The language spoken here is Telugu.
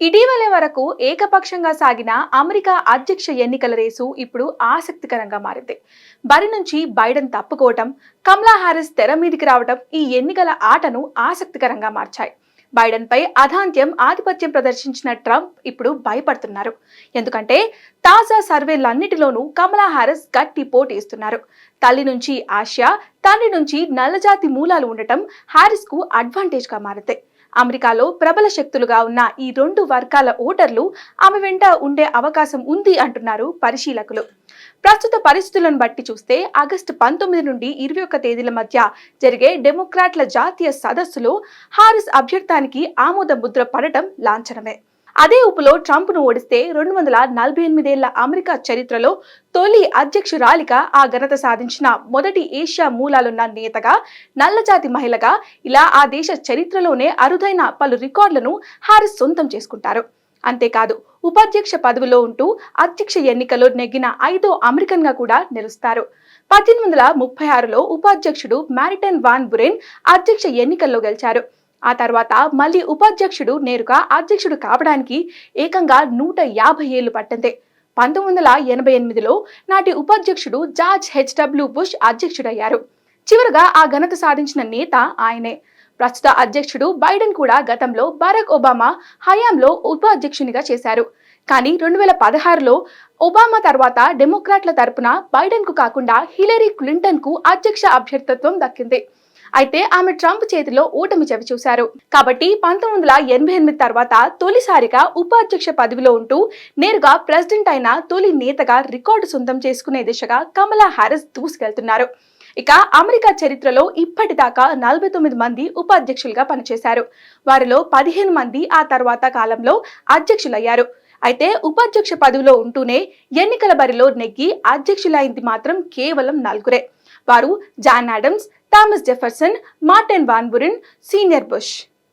ఇటీవల వరకు ఏకపక్షంగా సాగిన అమెరికా అధ్యక్ష ఎన్నికల రేసు ఇప్పుడు ఆసక్తికరంగా మారింది. బరి నుంచి బైడెన్ తప్పుకోవటం కమలా హారిస్ తెర మీదికి రావటం ఈ ఎన్నికల ఆటను ఆసక్తికరంగా మార్చాయి. బైడెన్పై అధాంత్యం ఆధిపత్యం ప్రదర్శించిన ట్రంప్ ఇప్పుడు భయపడుతున్నారు. ఎందుకంటే తాజా సర్వేలన్నిటిలోనూ కమలా హారిస్ గట్టి పోటీ ఇస్తున్నారు. తల్లి నుంచి ఆసియా తండ్రి నుంచి నల్లజాతి మూలాలు ఉండటం హారిస్కు అడ్వాంటేజ్గా అడ్వాంటేజ్ అమెరికాలో ప్రబల శక్తులుగా ఉన్న ఈ రెండు వర్గాల ఓటర్లు ఆమె వెంట ఉండే అవకాశం ఉంది అంటున్నారు పరిశీలకులు. ప్రస్తుత పరిస్థితులను బట్టి చూస్తే ఆగస్టు పంతొమ్మిది నుండి ఇరవై ఒక్క తేదీల మధ్య జరిగే డెమోక్రాట్ల జాతీయ సదస్సులో హారిస్ అభ్యర్థానికి ఆమోద ముద్ర పడటం లాంఛనమే. అదే ఊపులో ట్రంప్ను ఓడిస్తే రెండు వందల నలభై ఎనిమిదేళ్ళ అమెరికా చరిత్రలో తొలి అధ్యక్షురాలిగా ఆ ఘనత సాధించిన మొదటి ఏషియా మూలాలున్న నేతగా నల్లజాతి మహిళగా ఇలా ఆ దేశ చరిత్రలోనే అరుదైన పలు రికార్డులను హారిస్ సొంతం చేసుకుంటారు. అంతేకాదు ఉపాధ్యక్ష పదవిలో ఉంటూ అధ్యక్ష ఎన్నికలో నెగ్గిన ఐదో అమెరికన్గా కూడా నిలుస్తారు. పద్దెనిమిది వందల ముప్పై ఆరులో ఉపాధ్యక్షుడు మ్యారిటన్ వాన్ బురెన్ అధ్యక్ష ఎన్నికల్లో గెలిచారు. ఆ తర్వాత మళ్ళీ ఉపాధ్యక్షుడు నేరుగా అధ్యక్షుడు కావడానికి ఏకంగా నూట యాభై ఏళ్ళు పట్టింది. పంతొమ్మిది వందల ఎనభై ఎనిమిదిలో నాటి ఉపాధ్యక్షుడు జార్జ్ హెచ్డబ్ల్యూ బుష్ అధ్యక్షుడయ్యారు. చివరగా ఆ ఘనత సాధించిన నేత ఆయనే. ప్రస్తుత అధ్యక్షుడు బైడెన్ కూడా గతంలో బరాక్ ఒబామా హయాంలో ఉపాధ్యక్షునిగా చేశారు. కానీ రెండు వేల పదహారులో ఒబామా తర్వాత డెమోక్రాట్ల తరపున బైడెన్కు కాకుండా హిలరీ క్లింటన్కు అధ్యక్ష అభ్యర్థిత్వం దక్కింది. అయితే ఆమె ట్రంప్ చేతిలో ఓటమి చవి చూశారు. కాబట్టి పంతొమ్మిది వందల ఎనభై ఎనిమిది తర్వాత తొలిసారిగా ఉపాధ్యక్ష పదవిలో ఉంటూ నేరుగా ప్రెసిడెంట్ అయిన తొలి నేతగా రికార్డు సొంతం చేసుకునే దిశగా కమలా హారిస్ దూసుకెళ్తున్నారు. ఇక అమెరికా చరిత్రలో ఇప్పటిదాకా నలభై తొమ్మిది మంది ఉపాధ్యక్షులుగా పనిచేశారు. వారిలో పదిహేను మంది ఆ తర్వాత కాలంలో అధ్యక్షులయ్యారు. అయితే ఉపాధ్యక్ష పదవిలో ఉంటూనే ఎన్నికల బరిలో నెగ్గి అధ్యక్షులైంది మాత్రం కేవలం నలుగురే. వారు John Adams Thomas Jefferson Martin Van Buren senior Bush